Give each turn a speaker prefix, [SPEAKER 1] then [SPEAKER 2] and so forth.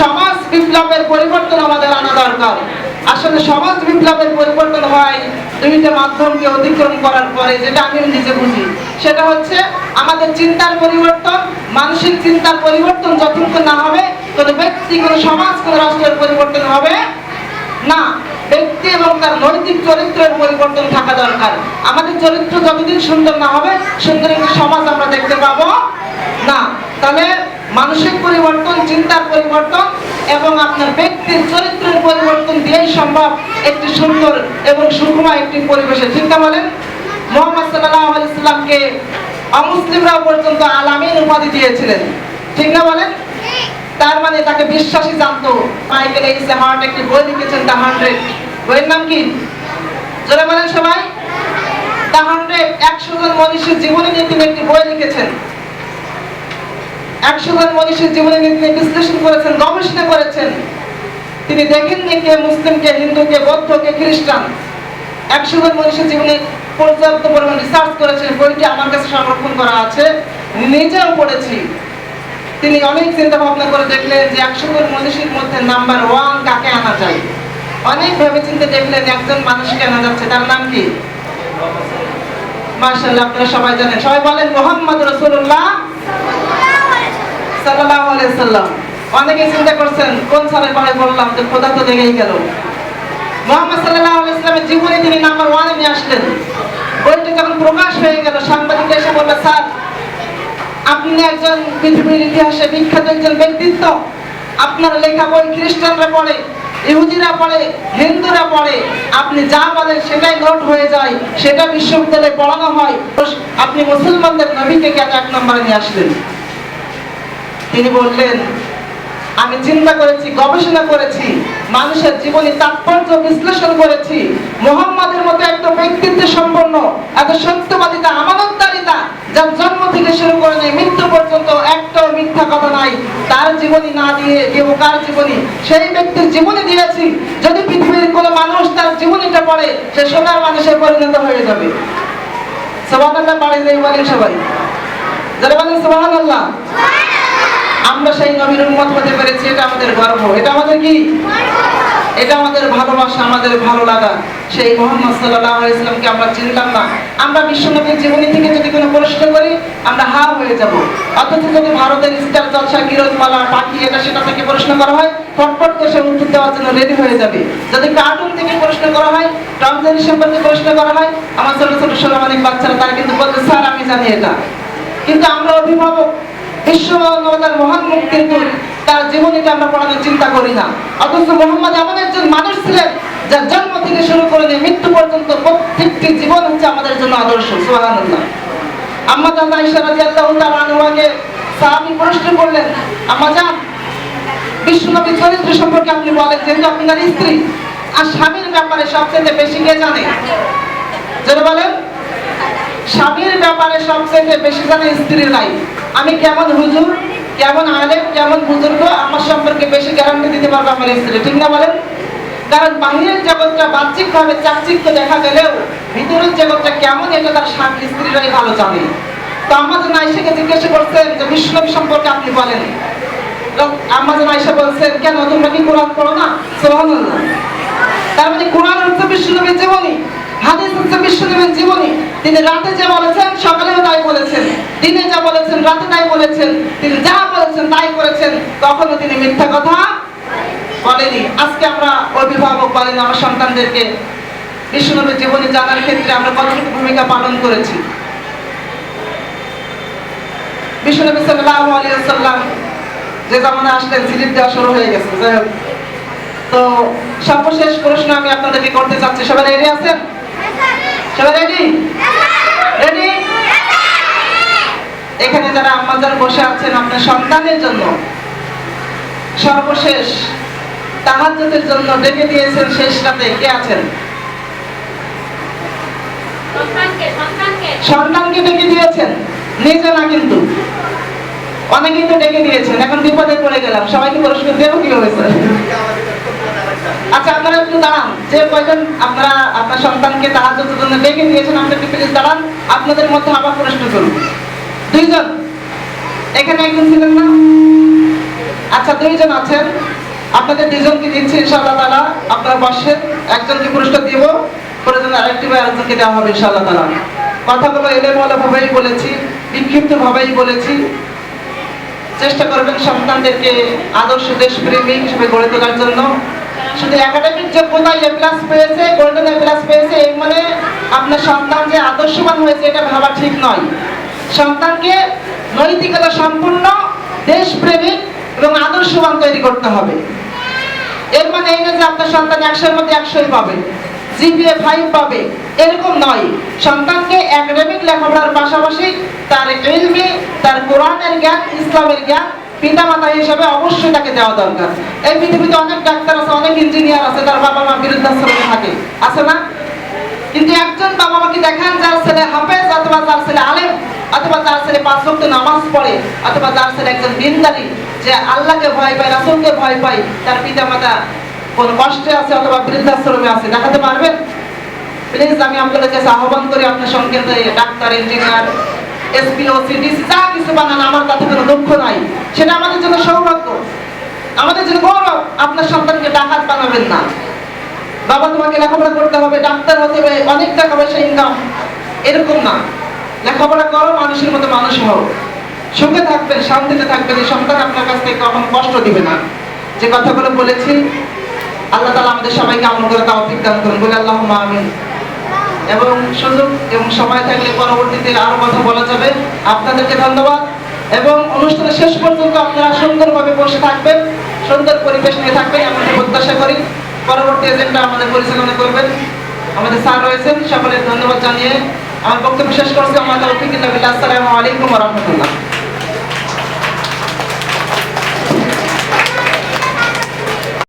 [SPEAKER 1] সমাজ বিপ্লবের পরিবর্তন আমাদের আনা দরকার। আসলে সমাজ বিপ্লবের পরিবর্তন হয় দুইটা মাধ্যমকে অতিক্রম করার পরে, যেটা আমি নিজে বুঝি। সেটা হচ্ছে আমাদের চিন্তার পরিবর্তন, মানসিক চিন্তার পরিবর্তন যতক্ষণ না হবে, কোনো ব্যক্তি, কোনো সমাজ, কোনো রাষ্ট্রের পরিবর্তন হবে না। ব্যক্তি এবং তার নৈতিক চরিত্রের পরিবর্তন থাকা দরকার। আমাদের চরিত্র যতদিন সুন্দর না হবে, সুন্দর একটি সমাজ আমরা দেখতে পাবো না। তাহলে মানসিক পরিবর্তন, চিন্তার পরিবর্তন এবং আপনার ব্যক্তির চরিত্রের পরিবর্তন দিয়েই সম্ভব একটি সুন্দর এবং সুখময় একটি পরিবেশে। চিন্তা বলেন? মোহাম্মদ সাল্লাহ আলাইসাল্লামকে অমুসলিমরাও পর্যন্ত আলামিন উপাধি দিয়েছিলেন। ঠিক না বলেন? তার মানে তাকে বিশ্বাসী জানতো। মাইকেল এইস হার্ট একটি বই লিখেছেন দ্য হান্ড্রেড। বইয়ের নাম কি? জোরে বলেন সবাই। The hundred. একশো জন মনীষীর জীবনী নিয়ে তিনি একটি বই লিখেছেন। একশো জন মনীষীর জীবনী নিয়ে বিশ্লেষণ করেছেন, গবেষণা করেছেন। তিনি দেখেননি কে মুসলিম, কে হিন্দু, কে বৌদ্ধ, কে খ্রিস্টান। একশো জন মনীষীর জীবনী পর্যাপ্ত পরিমাণ রিসার্চ করেছেন, বইটি আমার কাছে সংরক্ষণ করা আছে, নিজেও পড়েছি। তিনি অনেক চিন্তা ভাবনা করে দেখলেন যে একশো জন মনীষীর মধ্যে নাম্বার ওয়ান কাকে আনা যায়? অনেক ভেবে চিন্তে দেখলেন একজন মানুষকে আনা যাচ্ছে, তার নাম কি? মার্শাল্লাহ আপনারা সবাই জানেন। সবাই বলেন, মোহাম্মদ রসুল্লাহ সাল্লাল্লাহু আলাইহি সাল্লাম। অনেকে চিন্তা করছেন, কোন পরে বললাম যে খোদা তো গেল। মোহাম্মদ সাল্লাল্লাহু আলাইহি সাল্লামের জীবনে তিনি নাম্বার ওয়ানে নিয়ে আসলেন। বইটা যখন প্রকাশ হয়ে গেল, সাংবাদিক এসে স্যার, আপনি একজন পৃথিবীর ইতিহাসে বিখ্যাত একজন ব্যক্তিত্ব। আপনার লেখা বই খ্রিস্টানরা পড়ে, ইহুদিরা পড়ে, হিন্দুরা পড়ে। আপনি যা বলেন সেটাই নোট হয়ে যায়, সেটা বিশ্ববিদ্যালয়ে পড়ানো হয়। আপনি মুসলমানদের নবীকে কেন এক নম্বরে নিয়ে আসলেন? তিনি বললেন, আমি চিন্তা করেছি, গবেষণা করেছি, মানুষের জীবনী তাৎপর্য বিশ্লেষণ করেছি, মোহাম্মদের মতো একটা ব্যক্তিত্ব সম্পন্ন, এত সত্যবাদিতা, আমানতদারিতা, যার জন্ম থেকে শুরু করে নেই, মৃত্যু পর্যন্ত একটাও মিথ্যা কথা নাই, তার জীবনী না দিয়ে দেব কার জীবনী? সেই ব্যক্তির জীবনী দিয়েছি, যদি পৃথিবীর কোনো মানুষ তার জীবনীটা পড়ে, সে সোনার মানুষে পরিণত হয়ে যাবে। সোহান বাড়ি যাই বলেন সবাই। যারা বলেন সোহান আল্লাহ আমরা সেই নবীর উন্মত হতে পেরেছি, এটা আমাদের গর্ব। এটা আমাদের কি? এটা আমাদের ভালোবাসা, আমাদের ভালো লাগা। সেই মোহাম্মদ সাল্লাহ ইসলামকে আমরা চিনলাম না। আমরা বিশ্বনবীর জীবনী থেকে যদি কোনো প্রশ্ন করি, আমরা হা হয়ে যাব। অথচ যদি ভারতের স্টার জলসা কিরণমালা পাখি এটা সেটা থেকে প্রশ্ন করা হয়, ফটফট করে সে উত্তর দেওয়ার জন্য রেডি হয়ে যাবে। যদি কার্টুন থেকে প্রশ্ন করা হয় টম সম্পর্কে প্রশ্ন করা হয়, আমার ছোট ছোট সোনামানিক বাচ্চারা তারা কিন্তু বলবে, স্যার, আমি জানি এটা। কিন্তু আমরা অভিভাবক মানুষ ছিলেন শুরু করে মৃত্যু পর্যন্ত হচ্ছে প্রশ্ন করলেন চরিত্র সম্পর্কে আপনি বলেন, যেহেতু আপনার স্ত্রী, আর স্বামীর ব্যাপারে সবচেয়ে বেশি কে জানে? বলেন স্বামীর ব্যাপারে সবচেয়ে বেশি জানে স্ত্রীর নাই। আমি কেমন হুজুর, কেমন আলেম, কেমন বুজুর্গ, আমার সম্পর্কে বেশি গ্যারান্টি দিতে পারব আমার স্ত্রী, ঠিক না বলেন? কারণ বাহিরের জগৎটা বাহ্যিক ভাবে চাকচিক্য দেখা গেলেও ভিতরের জগৎটা কেমন, এটা তার স্বামী, স্ত্রীরাই ভালো জানে। তো আমাদের নাইশাকে জিজ্ঞাসা করছেন যে বিষ্ণবী সম্পর্কে আপনি বলেন। আমাদের নাইশা বলছেন, কেন, তোমরা কি কোরআন পড়ো না? সুবহানাল্লাহ। তার মানে কোরআন হচ্ছে বিশ্বনবীর জীবনী, হাদিস হচ্ছে বিশ্বনবীর জীবনী। তিনি রাতে যা বলেছেন, সকালেও তাই বলেছেন। দিনে যা বলেছেন, রাতে তাই বলেছেন। তিনি যা বলেছেন, তাই করেছেন। কখনো তিনি মিথ্যা কথা বলেনি। আজকে আমরা অভিভাবক বলেন, আমার সন্তানদেরকে বিশ্বনবীর জীবনী জানার ক্ষেত্রে আমরা কতটুকু ভূমিকা পালন করেছি। বিশ্বনবী সাল্লাল্লাহু আলাইহি ওয়াসাল্লাম যে জামানে আসলেন, সিলিপ দেওয়া শুরু হয়ে গেছে। তো সর্বশেষ প্রশ্ন আমি আপনাদেরকে করতে চাচ্ছি। সবাই রেডি আছেন? সবাই রেডি এখানে যারা আম্মাজান বসে আছেন আপনার সন্তানের জন্য সর্বশেষ তাহাজ্জুদের জন্য ডেকে দিয়েছেন শেষ রাতে কে আছেন?
[SPEAKER 2] সন্তানকে
[SPEAKER 1] ডেকে দিয়েছেন। নিজে না কিন্তু। অনেকেই তো ডেকে দিয়েছেন। এখন বিপদে পড়ে গেলাম। সবাইকে পুরস্কার দেবো আচ্ছা আপনারা একটু দাঁড়ান। যে কয়জন আপনারা আপনার সন্তানকে তাহাজ্জুদের জন্য ডেকে দিয়েছেন আপনারা একটু দাঁড়ান। আপনাদের মধ্যে আবার প্রশ্ন করুন। দুইজন। এখানে একজন ছিলেন না? আচ্ছা দুইজন আছেন। আপনাদের দুইজনকে দিচ্ছি, ইনশাআল্লাহ তাআলা। আপনারা বসেন একজনকে পুরস্কার দিব প্রয়োজনে আরেকটি বা আরেকজনকে দেওয়া হবে, ইনশাআল্লাহ তাআলা। কথাগুলো এলেমওয়ালা ভাবেই বলেছি বিক্ষিপ্ত ভাবেই বলেছি। চেষ্টা করবেন সন্তানদেরকে আদর্শ দেশপ্রেমিক হিসেবে গড়ে তোলার জন্য। শুধু একাডেমিক যে কোথায় এ প্লাস পেয়েছে গোল্ডেন এ প্লাস পেয়েছে এই মানে আপনার সন্তান যে আদর্শবান হয়েছে, এটা ভাবা ঠিক নয়। সন্তানকে নৈতিকতা সম্পূর্ণ দেশপ্রেমিক এবং আদর্শবান তৈরি করতে হবে। এর মানে এই যে আপনার সন্তান একশোর মধ্যে একশোই পাবে, জিপিএ ফাইভ পাবে, এরকম নয়। সন্তানকে একাডেমিক লেখাপড়ার পাশাপাশি তার ইলমি, তার কোরআনের জ্ঞান, ইসলামের জ্ঞান পিতামাতা হিসেবে অবশ্যই তাকে দেওয়া দরকার। এই পৃথিবীতে অনেক ডাক্তার আছে, অনেক ইঞ্জিনিয়ার আছে, তার বাবা মা বৃদ্ধাশ্রমে থাকে। আছে না? কিন্তু একজন বাবা মাকে দেখান, যার ছেলে হাফেজ অথবা যার ছেলে আলেম? অথবা যার ছেলে পাঁচ ভক্ত নামাজ পড়ে, অথবা যার ছেলে একজন দিনদারি, যে আল্লাহকে ভয় পায়, রাসুলকে ভয় পায়, তার পিতা মাতা কোন কষ্টে আছে অথবা বৃদ্ধাশ্রমে আছে, দেখাতে পারবেন প্লিজ আমি আপনাদের কাছে আহ্বান করি, আপনার সংকেতে ডাক্তার ইঞ্জিনিয়ার এসপি ও সিডিসি যা কিছু বানান, আমার তাতে কোনো দুঃখ নাই। সেটা আমাদের জন্য সৌভাগ্য। আমাদের জন্য গৌরব। আপনার সন্তানকে ডাকাত বানাবেন না। বাবা, তোমাকে লেখাপড়া করতে হবে, ডাক্তার হতে হবে, অনেক টাকা পয়সা ইনকাম এরকম না। লেখাপড়া করো, মানুষের মতো মানুষ হও। সুখে থাকবেন, শান্তিতে থাকবেন, এই সন্তান আপনার কাছ থেকে কখনো কষ্ট দিবে না। যে কথাগুলো বলেছি, আল্লাহ তালা আমাদের সবাইকে আমল করে তাও দান করুন। বলে আল্লাহ আমিন। এবং সুযোগ এবং সময় থাকলে পরবর্তীতে আরও কথা বলা যাবে। আপনাদেরকে ধন্যবাদ। এবং অনুষ্ঠানের শেষ পর্যন্ত আপনারা সুন্দরভাবে বসে থাকবেন। সুন্দর পরিবেশ নিয়ে থাকবেন এমন প্রত্যাশা করি। পরবর্তী এজেন্ডা আমাদের পরিচালনা করবেন আমাদের স্যার রয়েছেন। সকলের ধন্যবাদ জানিয়ে আমার বক্তব্য শেষ করছি আমার তৌফিকুল্লাহ বিল্লাহ আসসালামু আলাইকুম রাহমাতুল্লাহ।